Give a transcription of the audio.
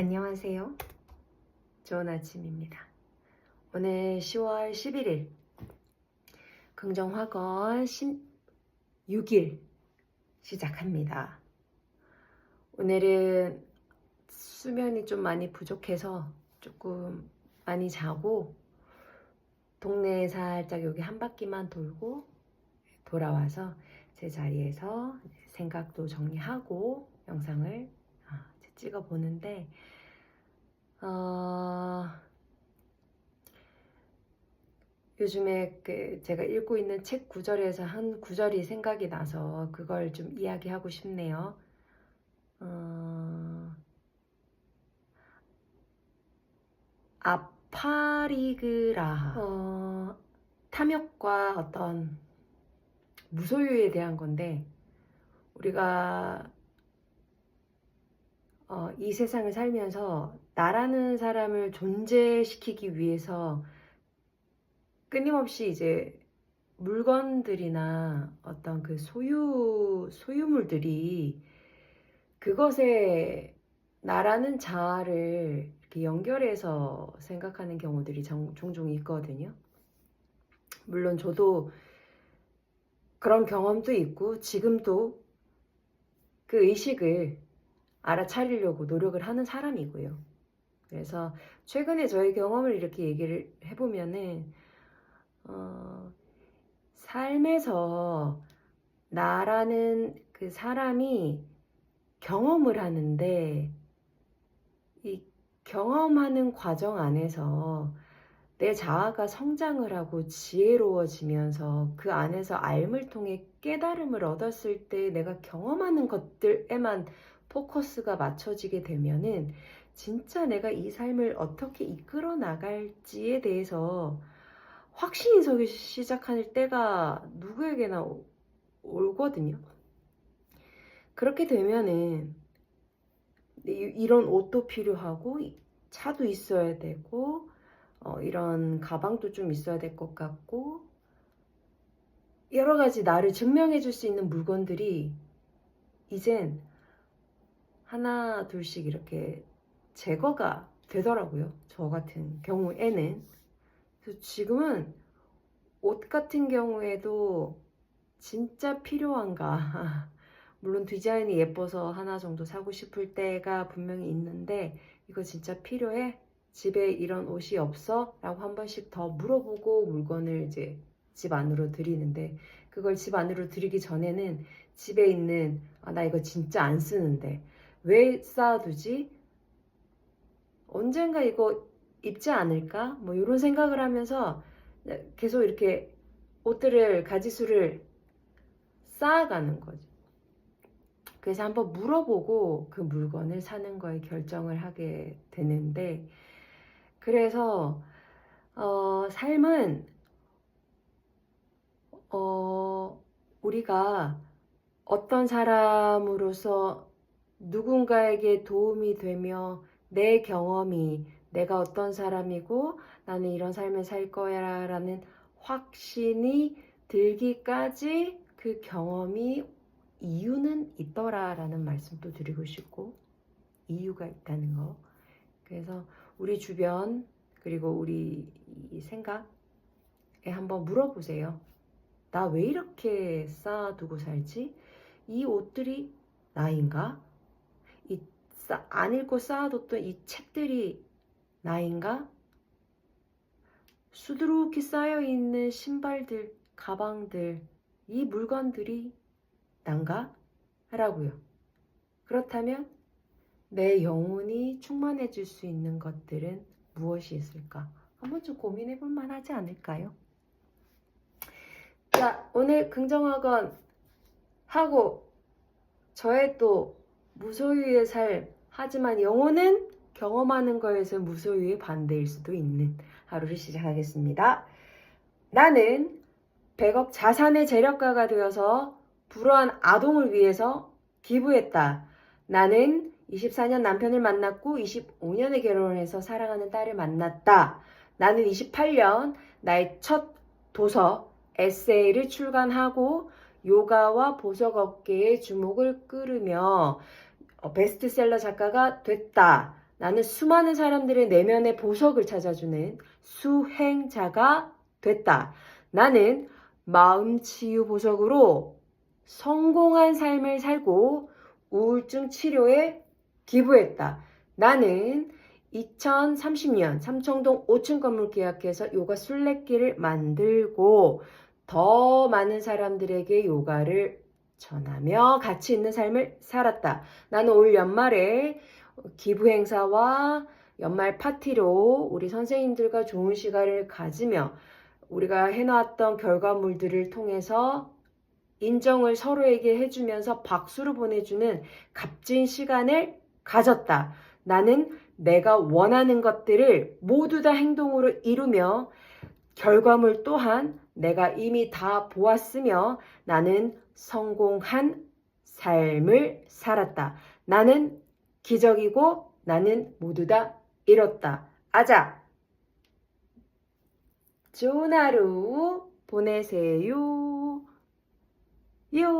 안녕하세요. 좋은 아침입니다. 오늘 10월 11일 긍정학원 16일 시작합니다. 오늘은 수면이 좀 많이 부족해서 조금 많이 자고 동네에 살짝 여기 한 바퀴만 돌고 돌아와서 제 자리에서 생각도 정리하고 영상을 아, 찍어 보는데 어, 요즘에 그 제가 읽고 있는 책 구절에서 한 구절이 생각이 나서 그걸 좀 이야기하고 싶네요. 어, 아파리그라 어, 탐욕과 어떤 무소유에 대한 건데 우리가 어, 이 세상을 살면서 나라는 사람을 존재시키기 위해서 끊임없이 이제 물건들이나 어떤 그 소유, 소유물들이 그것에 나라는 자아를 이렇게 연결해서 생각하는 경우들이 정- 종종 있거든요. 물론 저도 그런 경험도 있고 지금도 그 의식을 알아차리려고 노력을 하는 사람이고요. 그래서 최근에 저의 경험을 이렇게 얘기를 해보면은 어, 삶에서 나라는 그 사람이 경험을 하는데 이 경험하는 과정 안에서 내 자아가 성장을 하고 지혜로워지면서 그 안에서 알을 통해 깨달음을 얻었을 때 내가 경험하는 것들에만 포커스가 맞춰지게 되면은 진짜 내가 이 삶을 어떻게 이끌어 나갈지에 대해서 확신이 서기 시작할 때가 누구에게나 오- 오거든요. 그렇게 되면은 이- 이런 옷도 필요하고 이- 차도 있어야 되고 어, 이런 가방도 좀 있어야 될 것 같고 여러 가지 나를 증명해 줄 수 있는 물건들이 이젠 하나 둘씩 이렇게 제거가 되더라고요. 저 같은 경우에는. 그래서 지금은 옷 같은 경우에도 진짜 필요한가. 물론 디자인이 예뻐서 하나 정도 사고 싶을 때가 분명히 있는데 이거 진짜 필요해? 집에 이런 옷이 없어? 라고 한 번씩 더 물어보고 물건을 이제 집 안으로 들이는데 그걸 집 안으로 들이기 전에는 집에 있는 아, 나 이거 진짜 안 쓰는데 왜 쌓아두지? 언젠가 이거 입지 않을까? 뭐 이런 생각을 하면서 계속 이렇게 옷들을 가지수를 쌓아가는 거죠. 그래서 한번 물어보고 그 물건을 사는 거에 결정을 하게 되는데 그래서 어, 삶은 어, 우리가 어떤 사람으로서 누군가에게 도움이 되며 내 경험이 내가 어떤 사람이고 나는 이런 삶을 살 거야 라는 확신이 들기까지 그 경험이 이유는 있더라 라는 말씀도 드리고 싶고 이유가 있다는 거 그래서 우리 주변 그리고 우리 이 생각에 한번 물어보세요 나 왜 이렇게 쌓아두고 살지? 이 옷들이 나인가? 안 읽고 쌓아뒀던 이 책들이 나인가? 수두룩히 쌓여있는 신발들, 가방들, 이 물건들이 난가? 라고요. 그렇다면 내 영혼이 충만해질 수 있는 것들은 무엇이 있을까? 한번 좀 고민해 볼 만하지 않을까요? 자, 오늘 긍정학원 하고 저의 또 무소유의 삶 하지만 영혼은 경험하는 거에서 무소유의 반대일 수도 있는 하루를 시작하겠습니다. 나는 100억 자산의 재력가가 되어서 불우한 아동을 위해서 기부했다. 나는 24년 남편을 만났고 25년에 결혼을 해서 사랑하는 딸을 만났다. 나는 28년 나의 첫 도서 에세이를 출간하고 요가와 보석 업계의 주목을 끌으며 어, 베스트셀러 작가가 됐다. 나는 수많은 사람들의 내면의 보석을 찾아주는 수행자가 됐다. 나는 마음 치유 보석으로 성공한 삶을 살고 우울증 치료에 기부했다. 나는 2030년 삼청동 5층 건물 계약해서 요가 순례길을 만들고 더 많은 사람들에게 요가를 전하며 가치 있는 삶을 살았다. 나는 올 연말에 기부 행사와 연말 파티로 우리 선생님들과 좋은 시간을 가지며 우리가 해놓았던 결과물들을 통해서 인정을 서로에게 해주면서 박수를 보내주는 값진 시간을 가졌다. 나는 내가 원하는 것들을 모두 다 행동으로 이루며 결과물 또한 내가 이미 다 보았으며 나는 성공한 삶을 살았다. 나는 기적이고 나는 모두 다 이뤘다. 아자! 좋은 하루 보내세요. 요.